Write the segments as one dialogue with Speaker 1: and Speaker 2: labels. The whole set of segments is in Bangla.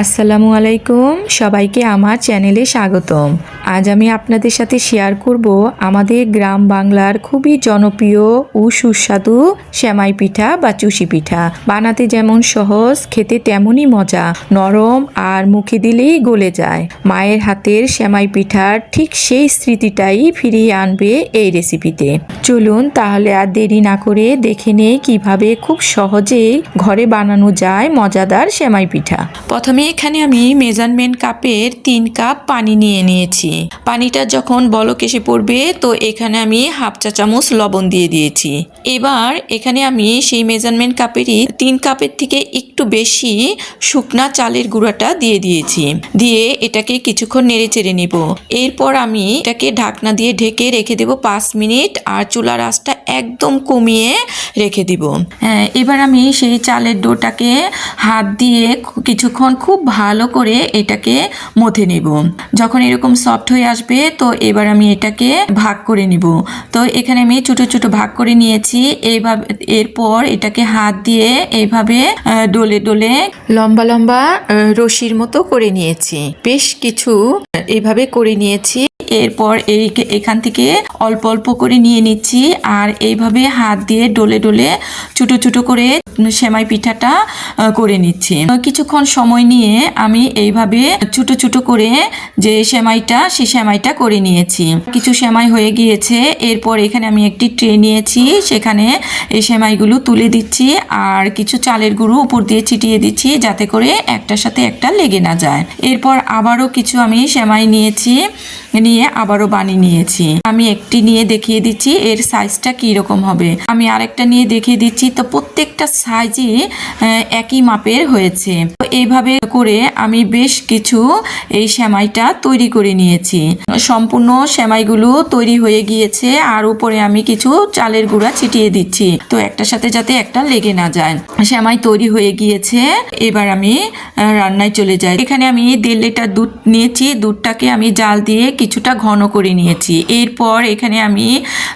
Speaker 1: আসসালামু আলাইকুম, সবাইকে আমার চ্যানেলে স্বাগতম। আজ আমি আপনাদের সাথে শেয়ার করব আমাদের গ্রাম বাংলার খুবই জনপ্রিয় ও সুস্বাদু সেমাই পিঠা বা চুষি পিঠা। বানাতে যেমন সহজ, খেতে তেমনই মজা, নরম আর মুখে দিলেই গলে যায়। মায়ের হাতের সেমাই পিঠার ঠিক সেই স্মৃতিটাই ফিরিয়ে আনবে এই রেসিপিতে চলুন তাহলে আর দেরি না করে দেখে নেই কীভাবে খুব সহজেই ঘরে বানানো যায় মজাদার সেমাই পিঠা। প্রথমে এখানে আমি মেজারমেন্ট কাপের তিন কাপ পানি নিয়ে নিয়েছি। পানিটা যখন বলক এসে পড়বে, তো এখানে আমি হাফ চা চামচ লবণ দিয়ে দিয়েছি। এবার এখানে আমি সেই মেজারমেন্ট কাপেরই তিন কাপের থেকে একটু বেশি শুকনা চালের গুঁড়াটা দিয়ে দিয়েছি। দিয়ে এটাকে কিছুক্ষণ নেড়ে চেড়ে নিব। এরপর আমি এটাকে ঢাকনা দিয়ে ঢেকে রেখে দেব পাঁচ মিনিট আর চুলার আঁচটা একদম কমিয়ে রেখে দিব। হ্যাঁ এবার আমি সেই চালের ডোটাকে হাত দিয়ে কিছুক্ষণ খুব ভালো করে এটাকে মথে নেব। যখন এরকম সফট হয়ে আসবে, তো এবার আমি এটাকে ভাগ করে নিব। তো এখানে আমি ছোট ছোট ভাগ করে নিয়েছি। এইভাবে এরপর এটাকে হাত দিয়ে এইভাবে ডলে ডলে লম্বা লম্বা রশির মতো করে নিয়েছি। বেশ কিছু এইভাবে করে নিয়েছি। এরপর এই এখান থেকে অল্প অল্প করে নিয়ে নিচ্ছি আর এইভাবে হাত দিয়ে ডলে ডলে ছোটো ছোটো করে সেমাই পিঠাটা করে নিচ্ছি। কিছুক্ষণ সময় নিয়ে আমি এইভাবে ছোট ছোট করে যে সেমাইটা সেই সেমাইটা করে নিয়েছি। কিছু সেমাই হয়ে গিয়েছে। এরপর এখানে আমি একটি ট্রে নিয়েছি। সেখানে এই সেমাইগুলো তুলে দিচ্ছি আর কিছু চালের গুঁড়ো উপর দিয়ে ছিটিয়ে দিচ্ছি যাতে করে একটার সাথে একটা লেগে না যায়। এরপর আবারও কিছু আমি সেমাই নিয়েছি, নিয়ে আবারও বানিয়ে নিয়েছি। আমি একটি নিয়ে দেখিয়ে দিচ্ছি, এর সাইজটা কি রকম হবে। আমি আরেকটা নিয়ে দেখিয়ে দিচ্ছি। তো প্রত্যেকটা সাইজই একই মাপের হয়েছে। তো এইভাবে করে আমি বেশ কিছু এই সেমাইটা তৈরি করে নিয়েছি। সম্পূর্ণ সেমাইগুলো তৈরি হয়ে গিয়েছে, আর উপরে আমি কিছু চালের গুঁড়া ছিটিয়ে দিচ্ছি। তো একটার সাথে যাতে একটা লেগে না যায়। সেমাই তৈরি হয়ে গিয়েছে, এবার আমি রান্নায় চলে যাই। এখানে আমি দেড় লিটার দুধ নিয়েছি। দুধটাকে আমি জাল দিয়ে কিছুটা ঘন করে নিয়েছি। এরপর এখানে আমি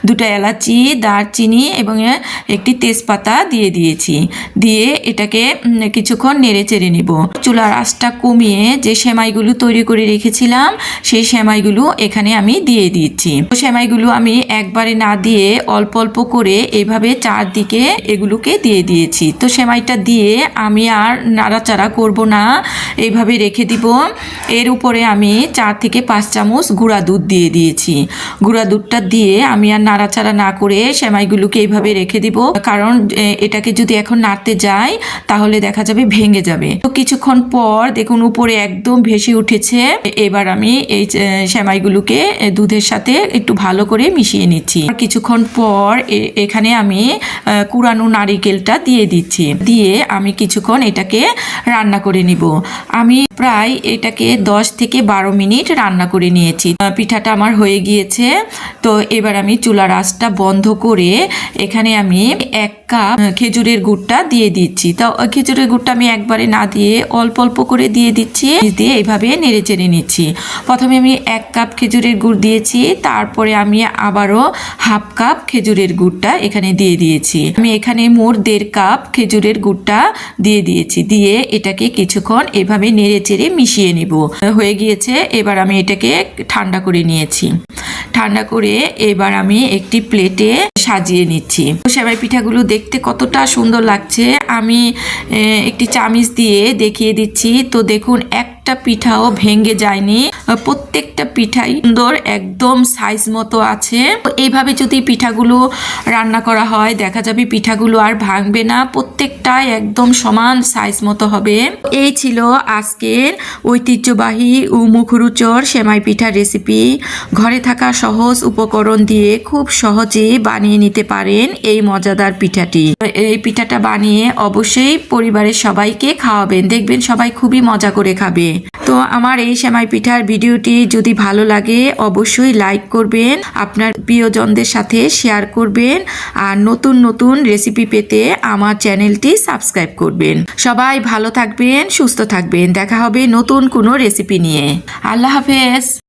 Speaker 1: দুটা এলাচি, দারচিনি এবং একটি তেজপাতা দিয়ে দিয়েছি। দিয়ে এটাকে কিছুক্ষণ নেড়ে চেড়ে নিব। চুলার আঁচটা কমিয়ে যে সেমাইগুলো তৈরি করে রেখেছিলাম, সেই সেমাইগুলো এখানে আমি দিয়ে দিচ্ছি। সেমাইগুলো আমি একবারে না দিয়ে অল্প অল্প করে এইভাবে চারদিকে এগুলোকে দিয়ে দিয়েছি। তো সেমাইটা দিয়ে আমি আর নাড়াচাড়া করব না এইভাবে রেখে দিব। এর উপরে আমি চার থেকে পাঁচ চামচ গুঁড়া দুধ দিয়ে দিয়েছি। গুঁড়া দুধটা দিয়ে আমি আর নাড়াচাড়া না করে সেমাইগুলোকে এইভাবে রেখে দিব। কারণ এটাকে যদি এখন নাড়তে যাই, তাহলে দেখা যাবে ভেঙে যাবে। তো কিছুক্ষণ পর দেখুন উপরে একদম ভেসে উঠেছে। এবার আমি এই সেমাইগুলোকে দুধের সাথে একটু ভালো করে মিশিয়ে নিচ্ছি। কিছুক্ষণ পর এখানে আমি কুড়ানো নারিকেলটা দিয়ে দিচ্ছি। দিয়ে আমি কিছুক্ষণ এটাকে রান্না করে নিব। আমি প্রায় এটাকে দশ থেকে বারো মিনিট রান্না করে নিয়েছি। পিঠাটা আমার হয়ে গিয়েছে। তো এবার আমি চুলার আঁচটা বন্ধ করে এখানে আমি এক কাপ খেজুরের গুড়টা দিয়ে দিচ্ছি। তো খেজুরের গুড়টা আমি একবারে না দিয়ে অল্প অল্প করে দিয়ে দিচ্ছি, দিয়ে এইভাবে নেড়ে চেড়ে নিচ্ছি। প্রথমে আমি এক কাপ খেজুরের গুড় দিয়েছি, তারপরে আমি আবারও হাফ কাপ খেজুরের গুড়টা এখানে দিয়ে দিয়েছি। আমি এখানে মোট দেড় কাপ খেজুরের গুড়টা দিয়ে দিয়েছি, দিয়ে এটাকে কিছুক্ষণ এভাবে নেড়ে চেড়ে মিশিয়ে নিব। হয়ে গিয়েছে, এবার আমি এটাকে ঠান্ডা করে নিয়েছি। ঠান্ডা করে এবার আমি একটি প্লেটে সাজিয়ে নিচ্ছি। সেবাই পিঠাগুলো দেখতে কতটা সুন্দর লাগছে। আমি একটি চামিচ দিয়ে দেখিয়ে দিচ্ছি। তো দেখুন একটা পিঠাও ভেঙে যায়নি। প্রত্যেকটা পিঠাই সুন্দর একদম সাইজ মতো আছে। এইভাবে যদি পিঠাগুলো রান্না করা হয়, দেখা যাবে পিঠাগুলো আর ভাঙবে না। প্রত্যেকটাই একদম সমান সাইজ মতো হবে। এই ছিল আজকের ঐতিহ্যবাহী ও মুখরুচর সেমাই পিঠার রেসিপি ঘরে থাকা সহজ উপকরণ দিয়ে খুব সহজেই বানিয়ে নিতে পারেন এই মজাদার পিঠাটি। এই পিঠাটা বানিয়ে অবশ্যই পরিবারের সবাইকে খাওয়াবেন। দেখবেন সবাই খুবই মজা করে খাবে। তো আমার এই সেমাই পিঠার ভিডিওটি যদি ভালো লাগে, অবশ্যই লাইক করবেন, আপনার প্রিয়জনদের সাথে শেয়ার করবেন, আর নতুন নতুন রেসিপি পেতে আমার চ্যানেলটি সাবস্ক্রাইব করবেন। সবাই ভালো থাকবেন, সুস্থ থাকবেন, দেখা হবে নতুন কোনো রেসিপি নিয়ে। আল্লাহ হাফেজ।